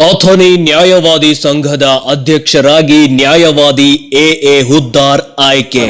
ಅಥಣಿ ನ್ಯಾಯವಾದಿ ಸಂಘದ ಅಧ್ಯಕ್ಷರಾಗಿ ನ್ಯಾಯವಾದಿ ಎ ಎ ಹುದ್ದಾರ್ ಆಯ್ಕೆ.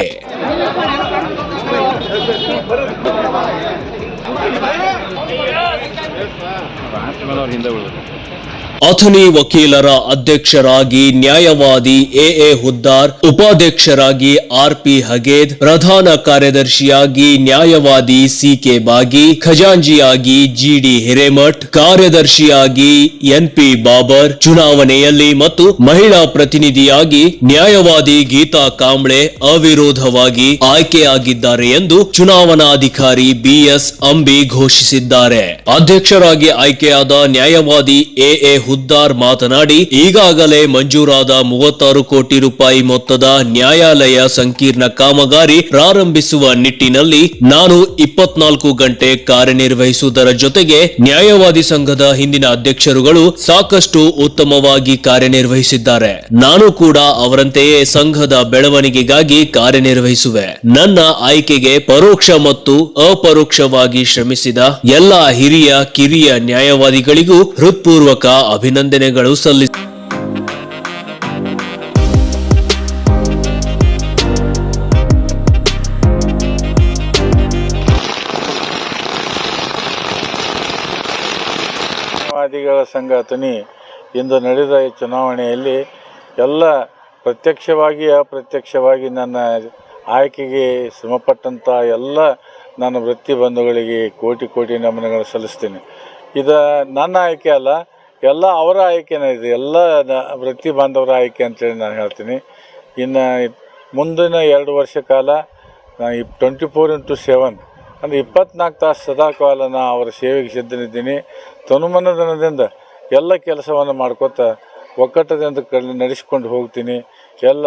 ಅಥಣಿ ವಕೀಲರ ಅಧ್ಯಕ್ಷರಾಗಿ ನ್ಯಾಯವಾದಿ ಎ ಎ ಹುದ್ದಾರ್, ಉಪಾಧ್ಯಕ್ಷರಾಗಿ ಆರ್ ಪಿ ಹಗೇದ್, ಪ್ರಧಾನ ಕಾರ್ಯದರ್ಶಿಯಾಗಿ ನ್ಯಾಯವಾದಿ ಸಿ ಕೆ ಬಾಗಿ ಖಜಾಂಜಿಯಾಗಿ ಜಿ ಡಿ ಹಿರೇಮಠ್, ಕಾರ್ಯದರ್ಶಿಯಾಗಿ ಎನ್ ಪಿ ಬಾಬರ್, ಚುನಾವಣೆಯಲ್ಲಿ ಮತ್ತು ಮಹಿಳಾ ಪ್ರತಿನಿಧಿಯಾಗಿ ನ್ಯಾಯವಾದಿ ಗೀತಾ ಕಾಂಬ್ಳೆ ಅವಿರೋಧವಾಗಿ ಆಯ್ಕೆಯಾಗಿದ್ದಾರೆ ಎಂದು ಚುನಾವಣಾಧಿಕಾರಿ ಬಿಎಸ್ ಅಂಬಿ ಘೋಷಿಸಿದ್ದಾರೆ. ಅಧ್ಯಕ್ಷರಾಗಿ ಆಯ್ಕೆಯಾದ ನ್ಯಾಯವಾದಿ ಎ ಹುದ್ದಾರ್ ಮಾತನಾಡಿ, ಈಗಾಗಲೇ ಮಂಜೂರಾದ ಮೂವತ್ತಾರು ಕೋಟಿ ರೂಪಾಯಿ ಮೊತ್ತದ ನ್ಯಾಯಾಲಯ ಸಂಕೀರ್ಣ ಕಾಮಗಾರಿ ಪ್ರಾರಂಭಿಸುವ ನಿಟ್ಟಿನಲ್ಲಿ ನಾನು ಇಪ್ಪತ್ನಾಲ್ಕು ಗಂಟೆ ಕಾರ್ಯನಿರ್ವಹಿಸುವುದರ ಜೊತೆಗೆ ನ್ಯಾಯವಾದಿ ಸಂಘದ ಹಿಂದಿನ ಅಧ್ಯಕ್ಷರುಗಳು ಸಾಕಷ್ಟು ಉತ್ತಮವಾಗಿ ಕಾರ್ಯನಿರ್ವಹಿಸಿದ್ದಾರೆ. ನಾನು ಕೂಡ ಅವರಂತೆಯೇ ಸಂಘದ ಬೆಳವಣಿಗೆಗಾಗಿ ಕಾರ್ಯನಿರ್ವಹಿಸುವೆ. ನನ್ನ ಆಯ್ಕೆಗೆ ಪರೋಕ್ಷ ಮತ್ತು ಅಪರೋಕ್ಷವಾಗಿ ಶ್ರಮಿಸಿದ ಎಲ್ಲ ಹಿರಿಯ ಕಿರಿಯ ನ್ಯಾಯವಾದಿಗಳಿಗೂ ಹೃತ್ಪೂರ್ವಕ ಅಭಿನಂದನೆಗಳು ಸಲ್ಲಿಸ. ಸಂಗಾತನಿ ಇಂದು ನಡೆದ ಈ ಚುನಾವಣೆಯಲ್ಲಿ ಎಲ್ಲ ಪ್ರತ್ಯಕ್ಷವಾಗಿ ಅಪ್ರತ್ಯಕ್ಷವಾಗಿ ನನ್ನ ಆಯ್ಕೆಗೆ ಶ್ರಮಪಟ್ಟಂಥ ಎಲ್ಲ ನನ್ನ ವೃತ್ತಿ ಬಂಧುಗಳಿಗೆ ಕೋಟಿ ಕೋಟಿ ನಮನಗಳು ಸಲ್ಲಿಸ್ತೇನೆ. ಇದು ನನ್ನ ಆಯ್ಕೆ ಅಲ್ಲ ಎಲ್ಲ ಅವರ ಆಯ್ಕೆನೇ ಇದೆ. ಎಲ್ಲ ವೃತ್ತಿ ಬಾಂಧವರ ಆಯ್ಕೆ ಅಂತೇಳಿ ನಾನು ಹೇಳ್ತೀನಿ. ಇನ್ನು ಮುಂದಿನ ಎರಡು ವರ್ಷ ಕಾಲ ಈ ಟ್ವೆಂಟಿ ಫೋರ್ ಇಂಟು ಸೆವೆನ್ ಅಂದರೆ ಇಪ್ಪತ್ನಾಲ್ಕು ತಾಸು ಸದಾಕಾಲ ನಾನು ಅವರ ಸೇವೆಗೆ ಸಿದ್ಧನಿದ್ದೀನಿ. ತನುಮನದನದಿಂದ ಎಲ್ಲ ಕೆಲಸವನ್ನು ಮಾಡ್ಕೋತ ಒಕ್ಕಟ್ಟದಿಂದ ಕಲ್ ನಡೆಸ್ಕೊಂಡು ಹೋಗ್ತೀನಿ. ಎಲ್ಲ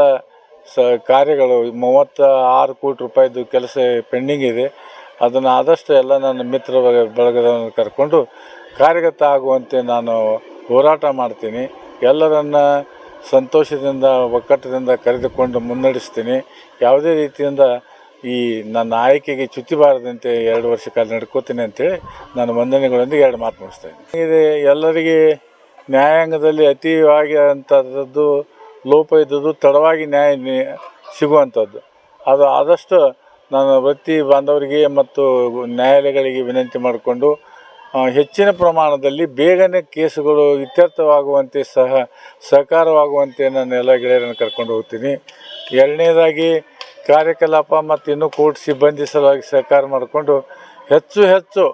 ಸ, ಕಾರ್ಯಗಳು ಮೂವತ್ತ ಆರು ಕೋಟಿ ರೂಪಾಯಿದು ಕೆಲಸ ಪೆಂಡಿಂಗ್ ಇದೆ. ಅದನ್ನು ಆದಷ್ಟು ಎಲ್ಲ ನನ್ನ ಮಿತ್ರ ಬಳಗದವನ್ನು ಕರ್ಕೊಂಡು ಕಾರ್ಯಗತ ಆಗುವಂತೆ ನಾನು ಹೋರಾಟ ಮಾಡ್ತೀನಿ. ಎಲ್ಲರನ್ನ ಸಂತೋಷದಿಂದ ಒಕ್ಕಟ್ಟದಿಂದ ಕರೆದುಕೊಂಡು ಮುನ್ನಡೆಸ್ತೀನಿ. ಯಾವುದೇ ರೀತಿಯಿಂದ ಈ ನನ್ನ ಆಯ್ಕೆಗೆ ಚ್ಯುತಿ ಬಾರದಂತೆ ಎರಡು ವರ್ಷ ಕಾಲ ನಡ್ಕೋತೀನಿ ಅಂತೇಳಿ ನಾನು ವಂದನೆಗಳೊಂದಿಗೆ ಎರಡು ಮಾತು ಮುಗಿಸ್ತೇನೆ ಇದು ಎಲ್ಲರಿಗೆ ನ್ಯಾಯಾಂಗದಲ್ಲಿ ಅತಿವಾಗಿ ಅಂಥದ್ದು ಲೋಪ ಇದ್ದದ್ದು ತಡವಾಗಿ ನ್ಯಾಯ ಸಿಗುವಂಥದ್ದು ಅದು ಆದಷ್ಟು ನಾನು ವೃತ್ತಿ ಬಾಂಧವರಿಗೆ ಮತ್ತು ನ್ಯಾಯಾಲಯಗಳಿಗೆ ವಿನಂತಿ ಮಾಡಿಕೊಂಡು ಹೆಚ್ಚಿನ ಪ್ರಮಾಣದಲ್ಲಿ ಬೇಗನೆ ಕೇಸುಗಳು ಇತ್ಯರ್ಥವಾಗುವಂತೆ ಸಹ ಸಹಕಾರವಾಗುವಂತೆ ನಾನು ಎಲ್ಲ ಗೆಳೆಯರನ್ನು ಕರ್ಕೊಂಡು ಹೋಗ್ತೀನಿ. ಎರಡನೇದಾಗಿ ಕಾರ್ಯಕಲಾಪ ಮತ್ತು ಇನ್ನೂ ಕೋರ್ಟ್ ಸಿಬ್ಬಂದಿ ಸಲುವಾಗಿ ಸಹಕಾರ ಮಾಡಿಕೊಂಡು ಹೆಚ್ಚು ಹೆಚ್ಚು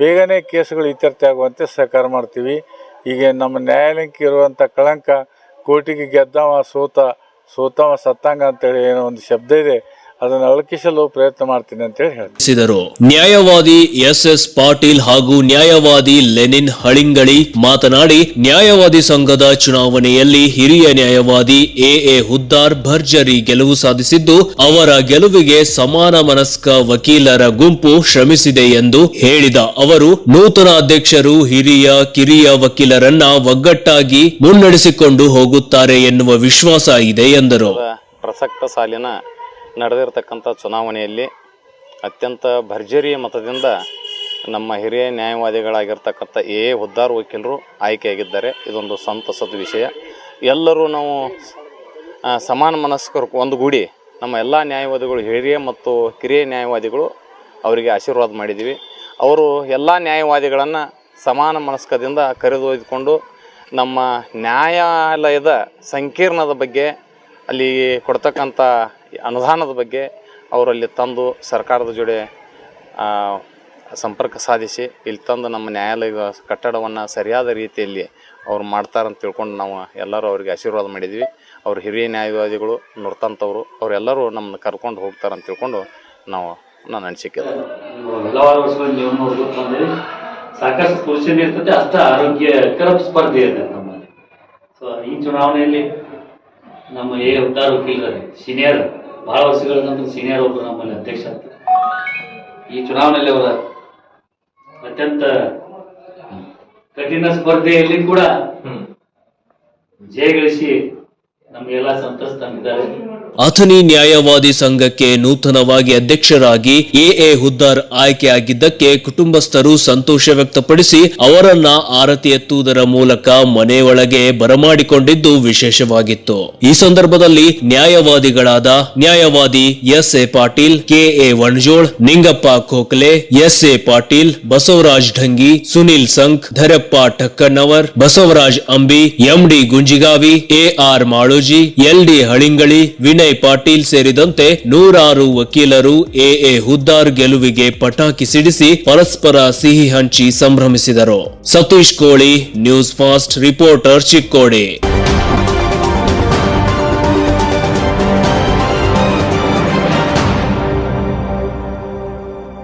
ಬೇಗನೆ ಕೇಸುಗಳು ಇತ್ಯರ್ಥ ಆಗುವಂತೆ ಸಹಕಾರ ಮಾಡ್ತೀವಿ. ಈಗ ನಮ್ಮ ನ್ಯಾಯಾಲಯಕ್ಕೆ ಇರುವಂಥ ಕಳಂಕ ಕೋರ್ಟಿಗೆ ಗೆದ್ದವ ಸೋತ, ಸೋತವ ಸತ್ತಂಗ ಅಂತೇಳಿ ಏನೋ ಒಂದು ಶಬ್ದ ಇದೆ. ಅದನ್ನು ಅಳಕಿಸಲು ಪ್ರಯತ್ನ ಮಾಡ್ತೀನಿ ಅಂತ ಹೇಳಿ ತಿಳಿಸಿದರು. ನ್ಯಾಯವಾದಿ ಎಸ್ ಎಸ್ ಪಾಟೀಲ್ ಹಾಗೂ ನ್ಯಾಯವಾದಿ ಲೆನಿನ್ ಹಳಿಂಗಳಿ ಮಾತನಾಡಿ ನ್ಯಾಯವಾದಿ ಸಂಘದ ಚುನಾವಣೆಯಲ್ಲಿ ಹಿರಿಯ ನ್ಯಾಯವಾದಿ ಎ ಎ ಹುದ್ದಾರ್ ಭರ್ಜರಿ ಗೆಲುವು ಸಾಧಿಸಿದ್ದು ಅವರ ಗೆಲುವಿಗೆ ಸಮಾನ ಮನಸ್ಕ ವಕೀಲರ ಗುಂಪು ಶ್ರಮಿಸಿದೆ ಎಂದು ಹೇಳಿದ ಅವರು ನೂತನ ಅಧ್ಯಕ್ಷರು ಹಿರಿಯ ಕಿರಿಯ ವಕೀಲರನ್ನ ಒಗ್ಗಟ್ಟಾಗಿ ಮುನ್ನಡೆಸಿಕೊಂಡು ಹೋಗುತ್ತಾರೆ ಎನ್ನುವ ವಿಶ್ವಾಸ ಇದೆ ಎಂದರು. ಪ್ರಸಕ್ತ ಸಾಲಿನ ನಡೆದಿರ್ತಕ್ಕಂಥ ಚುನಾವಣೆಯಲ್ಲಿ ಅತ್ಯಂತ ಭರ್ಜರಿ ಮತದಿಂದ ನಮ್ಮ ಹಿರಿಯ ನ್ಯಾಯವಾದಿಗಳಾಗಿರ್ತಕ್ಕಂಥ ಎ ಎ ಹುದ್ದಾರ್ ವಕೀಲರು ಆಯ್ಕೆಯಾಗಿದ್ದಾರೆ. ಇದೊಂದು ಸಂತಸದ ವಿಷಯ. ಎಲ್ಲರೂ ನಾವು ಸಮಾನ ಮನಸ್ಕರು ಒಂದುಗೂಡಿ ನಮ್ಮ ಎಲ್ಲ ನ್ಯಾಯವಾದಿಗಳು, ಹಿರಿಯ ಮತ್ತು ಕಿರಿಯ ನ್ಯಾಯವಾದಿಗಳು ಅವರಿಗೆ ಆಶೀರ್ವಾದ ಮಾಡಿದ್ದೀವಿ. ಅವರು ಎಲ್ಲ ನ್ಯಾಯವಾದಿಗಳನ್ನು ಸಮಾನ ಮನಸ್ಕದಿಂದ ಕರೆದೊಯ್ದುಕೊಂಡು ನಮ್ಮ ನ್ಯಾಯಾಲಯದ ಸಂಕೀರ್ಣದ ಬಗ್ಗೆ ಅಲ್ಲಿ ಕೊಡ್ತಕ್ಕಂಥ ಅನುದಾನದ ಬಗ್ಗೆ ಅವರಲ್ಲಿ ತಂದು ಸರ್ಕಾರದ ಜೊತೆ ಸಂಪರ್ಕ ಸಾಧಿಸಿ ಇಲ್ಲಿ ತಂದು ನಮ್ಮ ನ್ಯಾಯಾಲಯದ ಕಟ್ಟಡವನ್ನು ಸರಿಯಾದ ರೀತಿಯಲ್ಲಿ ಅವ್ರು ಮಾಡ್ತಾರಂತ ತಿಳ್ಕೊಂಡು ನಾವು ಎಲ್ಲರೂ ಅವರಿಗೆ ಆಶೀರ್ವಾದ ಮಾಡಿದ್ವಿ. ಅವ್ರ ಹಿರಿಯ ನ್ಯಾಯವಾದಿಗಳು ನುರ್ತಂಥವ್ರು ಅವರೆಲ್ಲರೂ ನಮ್ಮನ್ನ ಕರ್ಕೊಂಡು ಹೋಗ್ತಾರಂತ ತಿಳ್ಕೊಂಡು ನಾವು ನನ್ನ ಅನಿಸಿಕೆ ಸಾಕಷ್ಟು ಖುಷಿನೇ ಇರ್ತದೆ ಅಷ್ಟ ಆರೋಗ್ಯಕರ ಸ್ಪರ್ಧೆ ಇದೆ ನಮ್ಮಲ್ಲಿ. ಸೊ ಈ ಚುನಾವಣೆಯಲ್ಲಿ ನಮ್ಮ ಎ ಉದ್ದಾರ ವಕೀಲರು ಸೀನಿಯರ್ ಬಹಳ ವರ್ಷಗಳ ನಂತರ ಸೀನಿಯರ್ ಒಬ್ಬರು ನಮ್ಮಲ್ಲಿ ಅಧ್ಯಕ್ಷ ಆಗ್ತಾರೆ. ಈ ಚುನಾವಣೆಯಲ್ಲಿ ಅವರ ಅತ್ಯಂತ ಕಠಿಣ ಸ್ಪರ್ಧೆಯಲ್ಲಿ ಕೂಡ ಜಯಗಳಿಸಿ ನಮ್ಗೆಲ್ಲ ಸಂತಸ ತಂದಿದ್ದಾರೆ. ಅಥಣಿ ನ್ಯಾಯವಾದಿ ಸಂಘಕ್ಕೆ ನೂತನವಾಗಿ ಅಧ್ಯಕ್ಷರಾಗಿ ಎಎ ಹುದ್ದಾರ್ ಆಯ್ಕೆಯಾಗಿದ್ದಕ್ಕೆ ಕುಟುಂಬಸ್ಥರು ಸಂತೋಷ ವ್ಯಕ್ತಪಡಿಸಿ ಅವರನ್ನ ಆರತಿ ಎತ್ತುವುದರ ಮೂಲಕ ಮನೆ ಒಳಗೆ ಬರಮಾಡಿಕೊಂಡಿದ್ದು ವಿಶೇಷವಾಗಿತ್ತು. ಈ ಸಂದರ್ಭದಲ್ಲಿ ನ್ಯಾಯವಾದಿಗಳಾದ ನ್ಯಾಯವಾದಿ S A Patil, K A Vanajol, Ningappa Khokle S A Patil, Basavaraj Dhangi, Sunil Sankh Dharappa Thakkannavar Basavaraj Ambi, M D Gunjigavi A R Maloji L D Halingali Vinay Patil ಸೇರಿದಂತೆ ನೂರಾರು ವಕೀಲರು ಎಎ ಹುದ್ದಾರ್ ಗೆಲುವಿಗೆ ಪಟಾಕಿ ಸಿಡಿಸಿ ಪರಸ್ಪರ ಸಿಹಿ ಹಂಚಿ ಸಂಭ್ರಮಿಸಿದರು. ಸತೀಶ್ ಕೋಳಿ, ನ್ಯೂಸ್ ಫಾಸ್ಟ್, ರಿಪೋರ್ಟರ್ ಚಿಕ್ಕೋಡಿ.